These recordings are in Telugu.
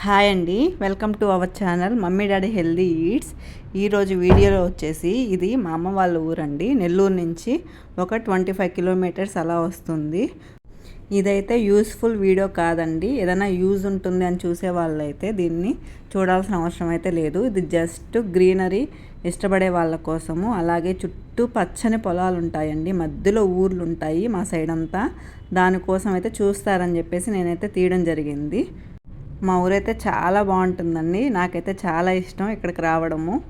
హాయ్ అండి. Welcome to our channel mummy daddy healthy eats ఈరోజు వీడియోలో వచ్చేసి ఇది మా అమ్మ వాళ్ళ ఊరండి. నెల్లూరు నుంచి ఒక ట్వంటీ ఫైవ్ కిలోమీటర్స్ అలా వస్తుంది. ఇదైతే యూస్ఫుల్ వీడియో కాదండి. ఏదైనా యూజ్ ఉంటుంది అని చూసే వాళ్ళైతే దీన్ని చూడాల్సిన అవసరం అయితే లేదు. ఇది జస్ట్ గ్రీనరీ ఇష్టపడే వాళ్ళ కోసము. అలాగే చుట్టూ పచ్చని పొలాలు ఉంటాయండి. మధ్యలో ఊర్లు ఉంటాయి మా సైడ్ అంతా. దానికోసం అయితే చూస్తారని చెప్పేసి నేనైతే తీయడం జరిగింది. మా ఊరైతే చాలా బాగుంటుందండి. నాకైతే చాలా ఇష్టం ఇక్కడికి రావడము.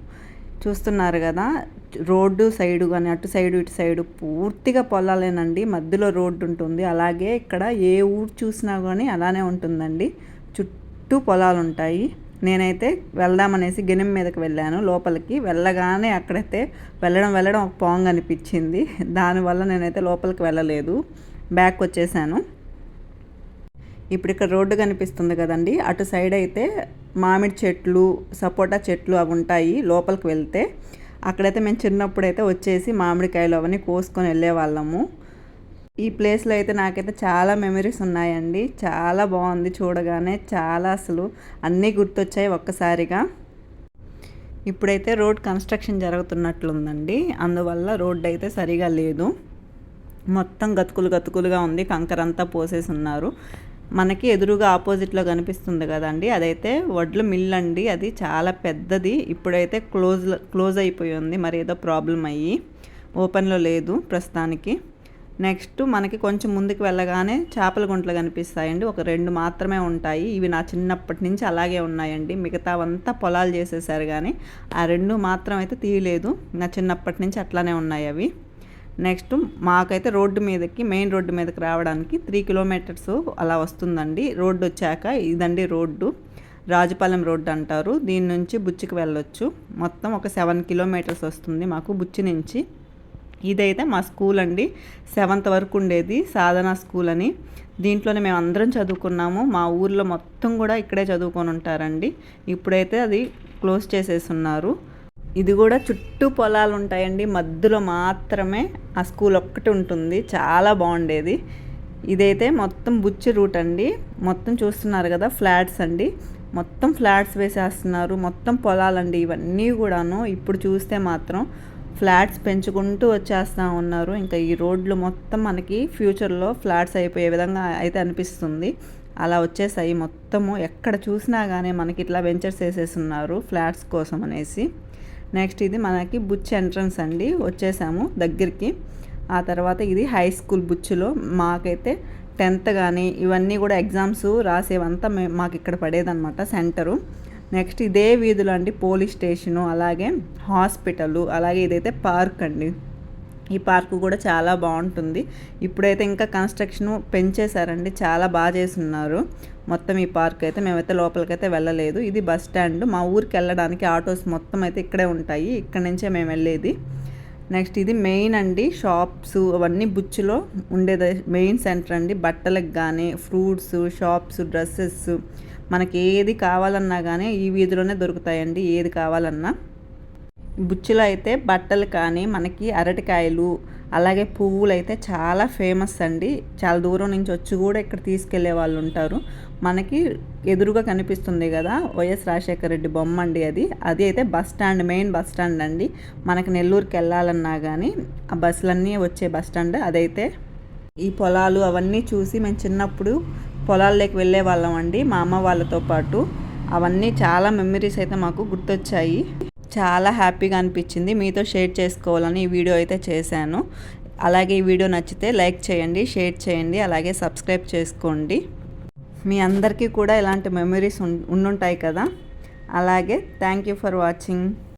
చూస్తున్నారు కదా రోడ్డు సైడు కానీ అటు సైడు ఇటు సైడు పూర్తిగా పొలాలేనండి. మధ్యలో రోడ్డు ఉంటుంది. అలాగే ఇక్కడ ఏ ఊరు చూసినా కానీ అలానే ఉంటుందండి. చుట్టూ పొలాలు ఉంటాయి నేనైతే వెళ్దామనేసి గెనెం మీదకి వెళ్ళాను. లోపలికి వెళ్ళగానే అక్కడైతే వెళ్ళడం వెళ్ళడం ఒక పాంగ్ అనిపించింది. దానివల్ల నేనైతే లోపలికి వెళ్ళలేదు. బ్యాక్ వచ్చేసాను. ఇప్పుడు ఇక్కడ రోడ్డు కనిపిస్తుంది కదండి. అటు సైడ్ అయితే మామిడి చెట్లు సపోటా చెట్లు అవి ఉంటాయి లోపలికి వెళ్తే. అక్కడైతే మేము చిన్నప్పుడు అయితే వచ్చేసి మామిడికాయలు అవన్నీ కోసుకొని వెళ్ళేవాళ్ళము ఈ ప్లేస్లో అయితే నాకైతే చాలా మెమరీస్ ఉన్నాయండి. చాలా బాగుంది చూడగానే. చాలా అసలు అన్నీ గుర్తొచ్చాయి ఒక్కసారిగా. ఇప్పుడైతే రోడ్ కన్స్ట్రక్షన్ జరుగుతున్నట్లుందండి. అందువల్ల రోడ్డు అయితే సరిగా లేదు. మొత్తం గతుకులు గతుకులుగా ఉంది. కంకర అంతా పోసేసి ఉన్నారు మనకి ఎదురుగా ఆపోజిట్లో కనిపిస్తుంది కదండి. అదైతే వడ్ల మిల్ అండి. అది చాలా పెద్దది. ఇప్పుడైతే క్లోజ్ క్లోజ్ అయిపోయి ఉంది. మరి ఏదో ప్రాబ్లం అయ్యి ఓపెన్లో లేదు ప్రస్తుతానికి. నెక్స్ట్ మనకి కొంచెం ముందుకు వెళ్ళగానే చేపల గుంటలు కనిపిస్తాయండి. ఒక రెండు మాత్రమే ఉంటాయి. ఇవి నా చిన్నప్పటి నుంచి అలాగే ఉన్నాయండి. మిగతావంతా పొలాలు చేసేసారు కానీ ఆ రెండు మాత్రం అయితే తీయలేదు. నా చిన్నప్పటి నుంచి అట్లానే ఉన్నాయి అవి. నెక్స్ట్ మాకైతే రోడ్డు మీదకి మెయిన్ రోడ్డు మీదకి రావడానికి త్రీ కిలోమీటర్స్ అలా వస్తుందండి. రోడ్డు వచ్చాక ఇదండి రోడ్డు. రాజపాలెం రోడ్డు అంటారు. దీని నుంచి బుచ్చికి వెళ్ళొచ్చు. మొత్తం ఒక సెవెన్ కిలోమీటర్స్ వస్తుంది మాకు బుచ్చి నుంచి. ఇదైతే మా స్కూల్ అండి. సెవెంత్ వరకు ఉండేది సాధన స్కూల్ అని. దీంట్లోనే మేము అందరం చదువుకున్నాము. మా ఊర్లో మొత్తం కూడా ఇక్కడే చదువుకొని ఉంటారండి. ఇప్పుడైతే అది క్లోజ్ చేసేసి ఉన్నారు ఇది కూడా చుట్టూ పొలాలు ఉంటాయండి. మధ్యలో మాత్రమే ఆ స్కూల్ ఒక్కటి ఉంటుంది. చాలా బాగుండేది. ఇదైతే మొత్తం బుచ్చి రూట్ అండి. మొత్తం చూస్తున్నారు కదా ఫ్లాట్స్ అండి. మొత్తం ఫ్లాట్స్ వేసేస్తున్నారు. మొత్తం పొలాలండి ఇవన్నీ కూడాను. ఇప్పుడు చూస్తే మాత్రం ఫ్లాట్స్ పెంచుకుంటూ వచ్చేస్తూ ఉన్నారు. ఇంకా ఈ రోడ్లు మొత్తం మనకి ఫ్యూచర్లో ఫ్లాట్స్ అయిపోయే విధంగా అయితే అనిపిస్తుంది. అలా వచ్చేసాయి మొత్తము. ఎక్కడ చూసినా కానీ మనకి ఇట్లా వెంచర్స్ వేసేస్తున్నారు ఫ్లాట్స్ కోసం అనేసి. నెక్స్ట్ ఇది మనకి బుచ్ ఎంట్రన్స్ అండి వచ్చేసాము దగ్గరికి. ఆ తర్వాత ఇది హై స్కూల్ బుచ్చులో మాకైతే టెన్త్ కానీ ఇవన్నీ కూడా ఎగ్జామ్స్ రాసేవంతా మే మాకు ఇక్కడ పడేదన్నమాట సెంటరు. నెక్స్ట్ ఇదే వీధులు అండి పోలీస్ స్టేషను అలాగే హాస్పిటల్ అలాగే ఇదైతే పార్క్ అండి. ఈ పార్క్ కూడా చాలా బాగుంటుంది. ఇప్పుడైతే ఇంకా కన్స్ట్రక్షన్ పెంచేశారండి. చాలా బాగా చేస్తున్నారు. మొత్తం ఈ పార్క్ అయితే మేమైతే లోపలికైతే వెళ్ళలేదు. ఇది బస్ స్టాండ్. మా ఊరికి వెళ్ళడానికి ఆటోస్ మొత్తం అయితే ఇక్కడే ఉంటాయి. ఇక్కడ నుంచే మేము వెళ్ళేది. నెక్స్ట్ ఇది మెయిన్ అండి. షాప్స్ అవన్నీ బుచ్చులో ఉండేది. మెయిన్ సెంటర్ అండి. బట్టలకు కానీ ఫ్రూట్స్ షాప్స్ డ్రెస్సెస్. మనకి ఏది కావాలన్నా కానీ ఈ వీధిలోనే దొరుకుతాయండి. ఏది కావాలన్నా. బుచ్చిలో అయితే బట్టలు కానీ మనకి అరటికాయలు అలాగే పువ్వులు అయితే చాలా ఫేమస్ అండి. చాలా దూరం నుంచి వచ్చి కూడా ఇక్కడ తీసుకెళ్ళే వాళ్ళు ఉంటారు. మనకి ఎదురుగా కనిపిస్తుంది కదా వైఎస్ రాజశేఖర రెడ్డి బొమ్మ అండి అది. అది అయితే bus stand main bus stand అండి. మనకి నెల్లూరుకి వెళ్ళాలన్నా కానీ ఆ బస్సులన్నీ వచ్చే బస్ స్టాండ్ అదైతే. ఈ పొలాలు అవన్నీ చూసి మేము చిన్నప్పుడు పొలాల్లోకి వెళ్ళే వాళ్ళం అండి మా అమ్మ వాళ్ళతో పాటు. అవన్నీ చాలా మెమరీస్ అయితే మాకు గుర్తొచ్చాయి. చాలా హ్యాపీగా అనిపించింది. మీతో షేర్ చేసుకోవాలని ఈ వీడియో అయితే చేశాను. అలాగే ఈ వీడియో నచ్చితే లైక్ చేయండి షేర్ చేయండి అలాగే సబ్స్క్రైబ్ చేసుకోండి. మీ అందరికీ కూడా ఇలాంటి మెమరీస్ ఉండుంటాయి కదా. అలాగే థ్యాంక్ యూ ఫర్ వాచింగ్.